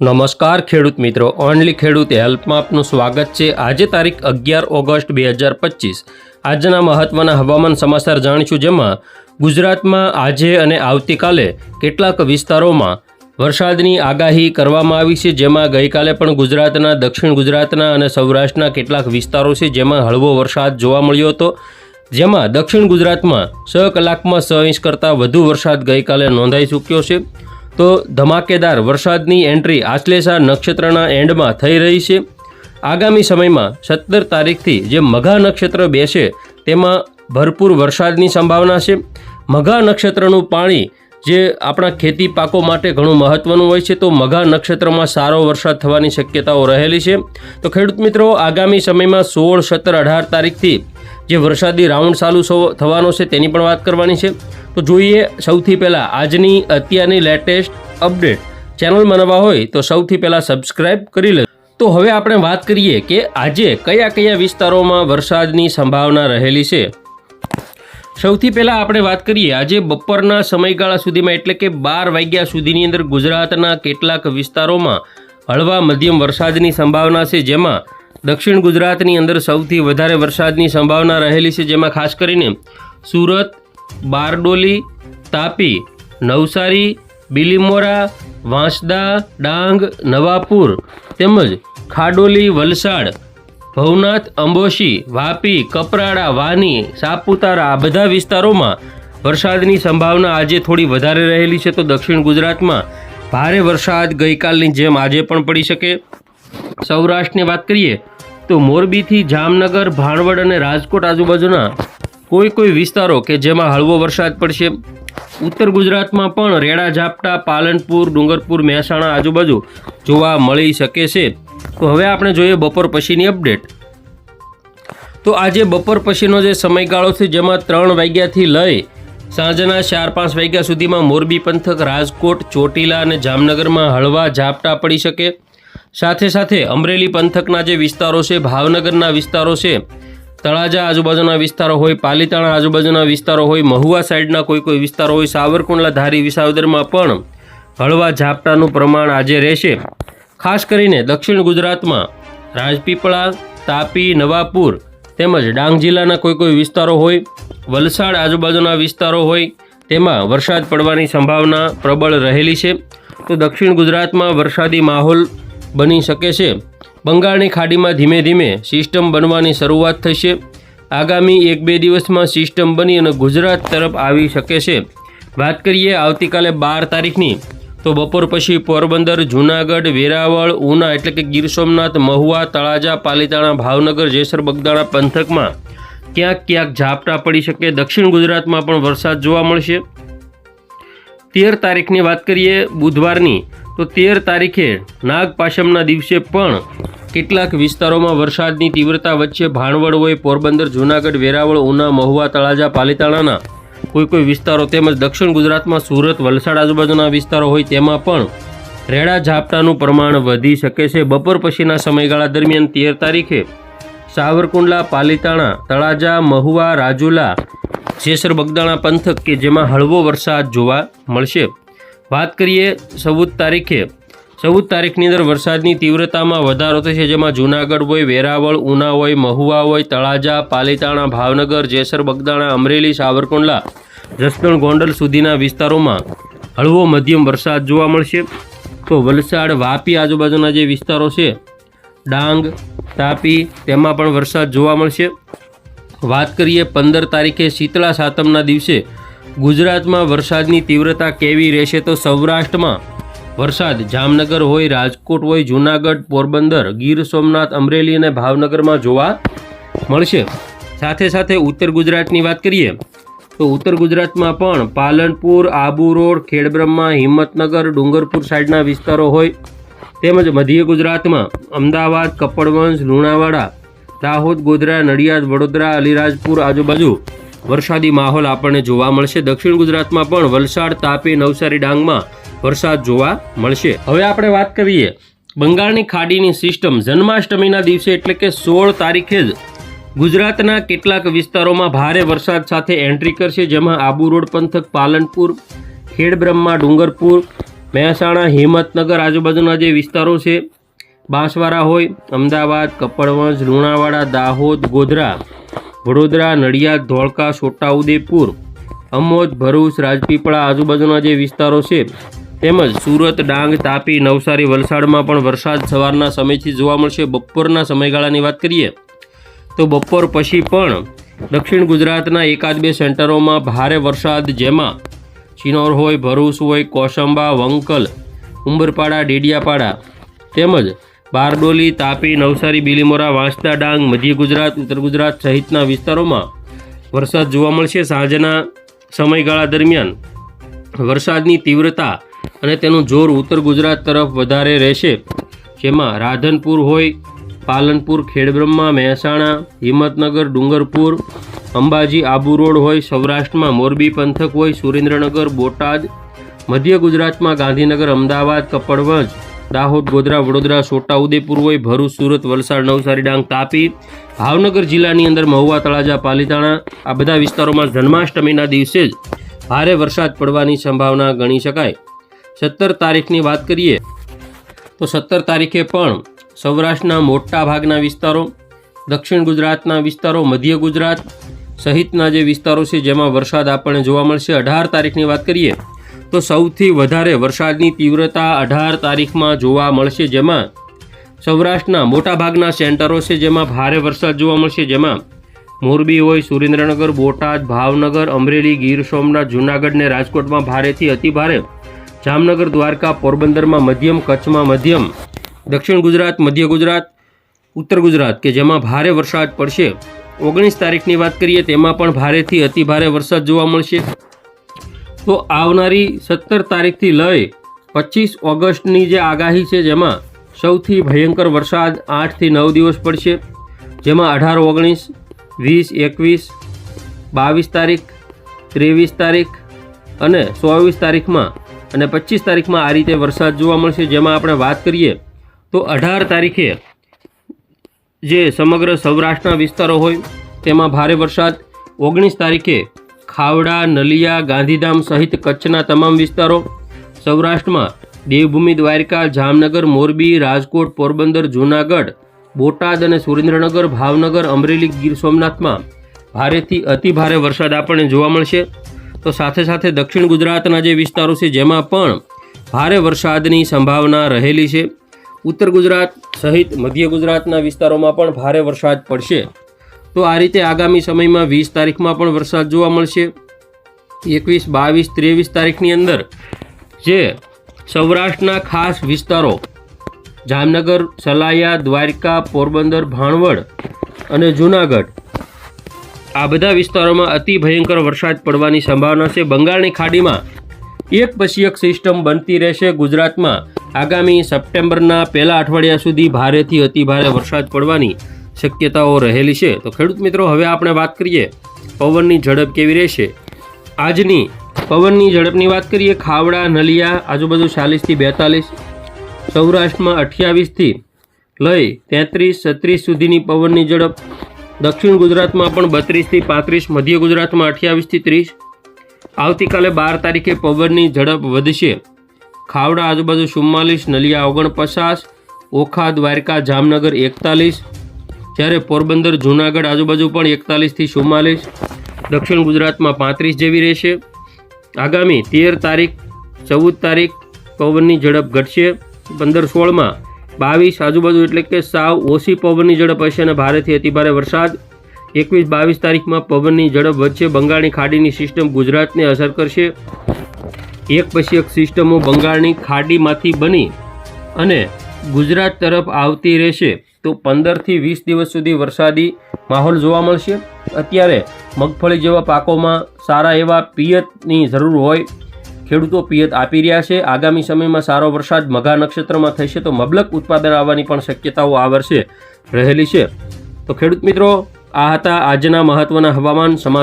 નમસ્કાર ખેડૂત મિત્રો, ઓનલી ખેડૂત હેલ્પમાં આપનું સ્વાગત છે. આજે તારીખ અગિયાર ઓગસ્ટ બે હજાર પચીસ. આજના મહત્ત્વના હવામાન સમાચાર જાણીશું જેમાં ગુજરાતમાં આજે અને આવતીકાલે કેટલાક વિસ્તારોમાં વરસાદની આગાહી કરવામાં આવી છે. જેમાં ગઈકાલે પણ ગુજરાતના, દક્ષિણ ગુજરાતના અને સૌરાષ્ટ્રના કેટલાક વિસ્તારો છે જેમાં હળવો વરસાદ જોવા મળ્યો હતો. જેમાં દક્ષિણ ગુજરાતમાં છ કલાકમાં છ ઇંચ કરતાં વધુ વરસાદ ગઈકાલે નોંધાઈ ચૂક્યો છે. તો ધમાકેદાર વરસાદની એન્ટ્રી આશ્લેષા નક્ષત્રના એન્ડમાં થઈ રહી છે. આગામી સમયમાં સત્તર તારીખથી જે મઘા નક્ષત્ર બેસે તેમાં ભરપૂર વરસાદની સંભાવના છે. મઘા નક્ષત્રનું પાણી જે આપણા ખેતી પાકો માટે ઘણું મહત્ત્વનું હોય છે તો મઘા નક્ષત્રમાં સારો વરસાદ થવાની શક્યતાઓ રહેલી છે. તો ખેડૂત મિત્રો, આગામી સમયમાં સોળ, સત્તર, અઢાર તારીખથી જે વરસાદી રાઉન્ડ ચાલુ થવાનો છે તેની પણ વાત કરવાની છે. તો જોઈએ સૌથી પહેલાં આજની અત્યારની લેટેસ્ટ અપડેટ. ચેનલમાં નવા હોય તો સૌથી પહેલાં સબસ્ક્રાઇબ કરી લે તો હવે આપણે વાત કરીએ કે આજે કયા કયા વિસ્તારોમાં વરસાદની સંભાવના રહેલી છે. સૌથી પહેલાં આપણે વાત કરીએ આજે બપોરના સમયગાળા સુધીમાં એટલે કે બાર વાગ્યા સુધીની અંદર ગુજરાતના કેટલાક વિસ્તારોમાં હળવા મધ્યમ વરસાદની સંભાવના છે, જેમાં દક્ષિણ ગુજરાતની અંદર સૌથી વધારે વરસાદની સંભાવના રહેલી છે, જેમાં ખાસ કરીને સુરત બારડોલી, તાપી, નવસારી, બિલીમોરા, વાંસદા, ડાંગ, નવાપુર તેમજ ખાડોલી, વલસાડ, ભવનાથ, અંબોશી, વાપી, કપરાડા, વાની, સાપુતારા આ બધા વિસ્તારોમાં વરસાદની સંભાવના આજે થોડી વધારે રહેલી છે તો દક્ષિણ ગુજરાતમાં ભારે વરસાદ ગઈકાલની જેમ આજે પણ પડી શકે. સૌરાષ્ટ્રની વાત કરીએ તો મોરબીથી જામનગર, ભાણવડ અને રાજકોટ આજુબાજુના કોઈ કોઈ વિસ્તારો કે જેમાં હળવો વરસાદ પડશે. ઉત્તર ગુજરાતમાં પણ રેડા, ઝાપટા, પાલનપુર, ડુંગરપુર, મહેસાણા આજુબાજુ જોવા મળી શકે છે. તો હવે આપણે જોઈએ બપોર પછીની અપડેટ. તો આજે બપોર પછીનો જે સમયગાળો છે, જેમાં ત્રણ વાગ્યાથી લઈ સાંજના ચાર પાંચ વાગ્યા સુધીમાં મોરબી પંથક, રાજકોટ, ચોટીલા અને જામનગરમાં હળવા ઝાપટા પડી શકે. સાથે સાથે અમરેલી પંથકના જે વિસ્તારો છે, ભાવનગરના વિસ્તારો છે તળાજા આજુબાજુના વિસ્તારો હોય, પાલીતાણા આજુબાજુના વિસ્તારો હોય, મહુવા સાઈડના કોઈ કોઈ વિસ્તારો હોય, સાવરકુંડલા ધારી વિસાવદરમાં પણ હળવા ઝાપટાનું પ્રમાણ આજે રહેશે. ખાસ કરીને દક્ષિણ ગુજરાતમાં રાજપીપળા, તાપી, નવાપુર તેમજ ડાંગ જિલ્લાના કોઈ કોઈ વિસ્તારો હોય, વલસાડ આજુબાજુના વિસ્તારો હોય, તેમાં વરસાદ પડવાની સંભાવના પ્રબળ રહેલી છે. તો દક્ષિણ ગુજરાતમાં વરસાદી માહોલ બની શકે છે. બંગાળની ખાડીમાં ધીમે ધીમે સિસ્ટમ બનવાની શરૂઆત થશે. આગામી એક બે દિવસમાં સિસ્ટમ બની અને ગુજરાત તરફ આવી શકે છે. વાત કરીએ આવતીકાલે બાર તારીખની, તો બપોર પછી પોરબંદર, જૂનાગઢ, વેરાવળ, ઉના એટલે કે ગીર સોમનાથ, મહુવા, તળાજા, પાલીતાણા, ભાવનગર, જેસર, બગદાણા પંથકમાં ક્યાંક ક્યાંક ઝાપટા પડી શકે. દક્ષિણ ગુજરાતમાં પણ વરસાદ જોવા મળશે. તેર તારીખની વાત કરીએ બુધવારની તો તેર તારીખે નાગપાશમના દિવસે પણ કેટલાક વિસ્તારોમાં વરસાદની તીવ્રતા વચ્ચે ભાણવડ હોય, પોરબંદર, જૂનાગઢ, વેરાવળ, ઉના, મહુવા, તળાજા, પાલીતાણાના કોઈ કોઈ વિસ્તારો તેમજ દક્ષિણ ગુજરાતમાં સુરત, વલસાડ આજુબાજુના વિસ્તારો હોય તેમાં પણ રેડા ઝાપટાનું પ્રમાણ વધી શકે છે. બપોર પછીના સમયગાળા દરમિયાન તેર તારીખે સાવરકુંડલા, પાલીતાણા, તળાજા, મહુવા, રાજુલા, જેસર, બગદાણા પંથક કે જેમાં હળવો વરસાદ જોવા મળશે. વાત કરીએ ચૌદ તારીખે. ચૌદ તારીખની અંદર વરસાદની તીવ્રતામાં વધારો થશે, જેમાં જૂનાગઢ હોય, વેરાવળ, ઉના હોય, મહુવા હોય, તળાજા, પાલીતાણા, ભાવનગર, જેસર, બગદાણા, અમરેલી, સાવરકુંડલા, જસદણ, ગોંડલ સુધીના વિસ્તારોમાં હળવો મધ્યમ વરસાદ જોવા મળશે. તો વલસાડ, વાપી આજુબાજુના જે વિસ્તારો છે, ડાંગ, તાપી, તેમાં પણ વરસાદ જોવા મળશે. વાત કરીએ પંદર તારીખે શીતળા સાતમના દિવસે. ગુજરાતમાં વરસાદની તીવ્રતા કેવી રહેશે તો સૌરાષ્ટ્રમાં? વરસાદ જામનગર હોય, રાજકોટ હોય, જૂનાગઢ, પોરબંદર, ગીર સોમનાથ, અમરેલી અને ભાવનગરમાં જોવા મળશે. સાથે સાથે ઉત્તર ગુજરાતની વાત કરીએ, તો ઉત્તર ગુજરાતમાં પણ પાલનપુર, આબુ રોડ, ખેડબ્રહ્મા, હિંમતનગર, ડુંગરપુર સાઈડના વિસ્તારો હોય, તેમજ મધ્ય ગુજરાતમાં અમદાવાદ, કપડવંશ, લુણાવાડા, દાહોદ, ગોધરા, નડિયાદ, વડોદરા, અલીરાજપુર આજુબાજુ વરસાદી માહોલ આપણને જોવા મળશે. દક્ષિણ ગુજરાતમાં પણ વલસાડ, તાપી, નવસારી ડાંગમાં વરસાદ જોવા મળશે. હવે આપણે વાત કરીએ બંગાળની ખાડીની સિસ્ટમ. જન્માષ્ટમીના દિવસે એટલે કે સોળ તારીખે જ ગુજરાતના કેટલાક વિસ્તારોમાં ભારે વરસાદ સાથે એન્ટ્રી કરશે, જેમાં આબુ રોડ, પંથક, પાલનપુર, ખેડબ્રહ્મા, ડુંગરપુર, મહેસાણા, હિંમતનગર આજુબાજુના જે વિસ્તારો છે, બાંસવાડા હોય, અમદાવાદ, કપડવંજ, લુણાવાડા, દાહોદ, ગોધરા વડોદરા, નડિયાદ, ધોળકા છોટાઉદેપુર અમોદ, ભરૂચ, રાજપીપળા આજુબાજુના જે વિસ્તારો છે, તેમજ સુરત, ડાંગ, તાપી, નવસારી, વલસાડમાં પણ વરસાદ સવારના સમયથી જોવા મળશે. બપોરના સમયગાળાની વાત કરીએ તો બપોર પછી પણ દક્ષિણ ગુજરાતના એકાદ બે સેન્ટરોમાં ભારે વરસાદ, જેમાં ચિનોર હોય, ભરૂચ હોય, કોસંબા, વંકલ, ઉંબરપાડા, ડેડિયાપાડા તેમજ બારડોલી, તાપી, નવસારી, બિલીમોરા, વાંસદા ડાંગ, મધ્ય ગુજરાત, ઉત્તર ગુજરાત સહિતના વિસ્તારોમાં વરસાદ જોવા મળશે. સાંજના સમયગાળા દરમિયાન વરસાદની તીવ્રતા અને તેનું જોર ઉત્તર ગુજરાત તરફ વધારે રહેશે. જેમાં રાધનપુર હોય, પાલનપુર, ખેડબ્રહ્મા, મહેસાણા, હિંમતનગર, ડુંગરપુર, અંબાજી, આબુ રોડ હોય, સૌરાષ્ટ્રમાં મોરબી પંથક હોય, સુરેન્દ્રનગર, બોટાદ, મધ્ય ગુજરાતમાં ગાંધીનગર, અમદાવાદ, કપડવંજ દાહોદ, ગોધરા, વડોદરા છોટાઉદેપુર હોય, ભરૂચ, સુરત, વલસાડ, નવસારી, ડાંગ, તાપી, ભાવનગર જિલ્લાની અંદર મહુવા, તળાજા, પાલીતાણા, આ બધા વિસ્તારોમાં જન્માષ્ટમીના દિવસે જ ભારે વરસાદ પડવાની સંભાવના ગણી શકાય. સત્તર તારીખની વાત કરીએ તો સત્તર તારીખે પણ સૌરાષ્ટ્રના મોટા ભાગના વિસ્તારો, દક્ષિણ ગુજરાતના વિસ્તારો, મધ્ય ગુજરાત સહિતના જે વિસ્તારો છે, જેમાં વરસાદ આપણને જોવા મળશે. અઢાર તારીખની વાત કરીએ તો સૌથી વધારે વરસાદની તીવ્રતા અઢાર તારીખમાં જોવા મળશે, જેમાં સૌરાષ્ટ્રના મોટાભાગના સેન્ટરો છે, જેમાં ભારે વરસાદ જોવા મળશે, જેમાં મોરબી હોય, સુરેન્દ્રનગર, બોટાદ, ભાવનગર, અમરેલી, ગીર સોમનાથ, જૂનાગઢ ને રાજકોટમાં ભારેથી અતિભારે. જામનગર, દ્વારકા, પોરબંદરમાં મધ્યમ, કચ્છમાં મધ્યમ, દક્ષિણ ગુજરાત, મધ્ય ગુજરાત, ઉત્તર ગુજરાત, કે જેમાં ભારે વરસાદ પડશે. ઓગણીસ તારીખની વાત કરીએ, તેમાં પણ ભારેથી અતિભારે વરસાદ જોવા મળશે. તો આવનારી સત્તર તારીખથી લઈ પચીસ ઓગસ્ટની જે આગાહી છે જેમાં સૌથી ભયંકર વરસાદ આઠથી નવ દિવસ પડશે, જેમાં અઢાર, ઓગણીસ, વીસ, એકવીસ, બાવીસ તારીખ, ત્રેવીસ તારીખ અને ચોવીસ તારીખમાં અને પચીસ તારીખમાં આ રીતે વરસાદ જોવા મળશે. જેમાં આપણે વાત કરીએ તો અઢાર તારીખે જે સમગ્ર સૌરાષ્ટ્રના વિસ્તારો હોય, તેમાં ભારે વરસાદ. ઓગણીસ તારીખે ખાવડા, નલિયા, ગાંધીધામ સહિત કચ્છના તમામ વિસ્તારો સૌરાષ્ટ્રમાં દેવભૂમિ દ્વારકા, જામનગર, મોરબી, રાજકોટ, પોરબંદર, જૂનાગઢ, બોટાદ અને સુરેન્દ્રનગર, ભાવનગર, અમરેલી, ગીર સોમનાથમાં ભારેથી અતિ ભારે વરસાદ આપણને જોવા મળશે. તો સાથે સાથે દક્ષિણ ગુજરાતના જે વિસ્તારો છે, જેમાં પણ ભારે વરસાદની સંભાવના રહેલી છે. ઉત્તર ગુજરાત સહિત મધ્ય ગુજરાતના વિસ્તારોમાં પણ ભારે વરસાદ પડશે. તો આ રીતે આગામી સમયમાં વીસ તારીખમાં પણ વરસાદ જોવા મળશે. એકવીસ, બાવીસ, ત્રેવીસ તારીખની અંદર જે સૌરાષ્ટ્રના ખાસ વિસ્તારો જામનગર, સલાયા, દ્વારકા, પોરબંદર, ભાણવડ અને જૂનાગઢ આ બધા વિસ્તારોમાં અતિ ભયંકર વરસાદ પડવાની સંભાવના છે. બંગાળની ખાડીમાં એક પછી એક સિસ્ટમ બનતી રહેશે. ગુજરાતમાં આગામી સપ્ટેમ્બરના પહેલા અઠવાડિયા સુધી ભારેથી અતિ ભારે વરસાદ પડવાની શક્યતાઓ રહેલી છે. તો ખેડૂત મિત્રો, હવે આપણે વાત કરીએ પવનની ઝડપ કેવી રહેશે? આજની પવનની ઝડપની વાત કરીએ, ખાવડા, નલિયા, આજુબાજુ ચાલીસથી બેતાલીસ, સૌરાષ્ટ્રમાં અઠ્યાવીસથી લઈ તેત્રીસ, છત્રીસ સુધીની પવનની ઝડપ. દક્ષિણ ગુજરાતમાં પણ બત્રીસથી પાંત્રીસ, મધ્ય ગુજરાતમાં અઠ્યાવીસથી ત્રીસ. આવતીકાલે બાર તારીખે પવનની ઝડપ વધશે. ખાવડા, આજુબાજુ ચુમ્માલીસ, નલિયા ઓગણપચાસ, ઓખા, દ્વારકા, જામનગર એકતાલીસ જ્યારે પોરબંદર, જૂનાગઢ આજુબાજુ પણ એકતાલીસથી ચુમ્માલીસ, દક્ષિણ ગુજરાતમાં પાંત્રીસ જેવી રહેશે. આગામી તેર તારીખ, ચૌદ તારીખ પવનની ઝડપ ઘટશે. પંદર સોળમાં બાવીસ આજુબાજુ એટલે કે સાવ ઓછી પવનની ઝડપ હશે અને ભારેથી અતિભારે વરસાદ. એકવીસ બાવીસ તારીખમાં પવનની ઝડપ વધશે. બંગાળની ખાડીની સિસ્ટમ ગુજરાતને અસર કરશે. એક પછી એક સિસ્ટમો બંગાળની ખાડીમાંથી બની અને ગુજરાત તરફ આવતી રહેશે. તો પંદરથી વીસ દિવસ સુધી વરસાદી માહોલ જોવા મળશે. અત્યારે મગફળી જેવા પાકોમાં સારા એવા પિયતની જરૂર હોય. ખેડૂતો પિયત આપી રહ્યા છે. આગામી સમયમાં સારો વરસાદ મઘા નક્ષત્રમાં થશે તો મબલક ઉત્પાદન આવવાની પણ શક્યતાઓ આ વર્ષે રહેલી છે. તો ખેડૂત મિત્રો, આ હતા આજના મહત્વના હવામાન સમાચાર.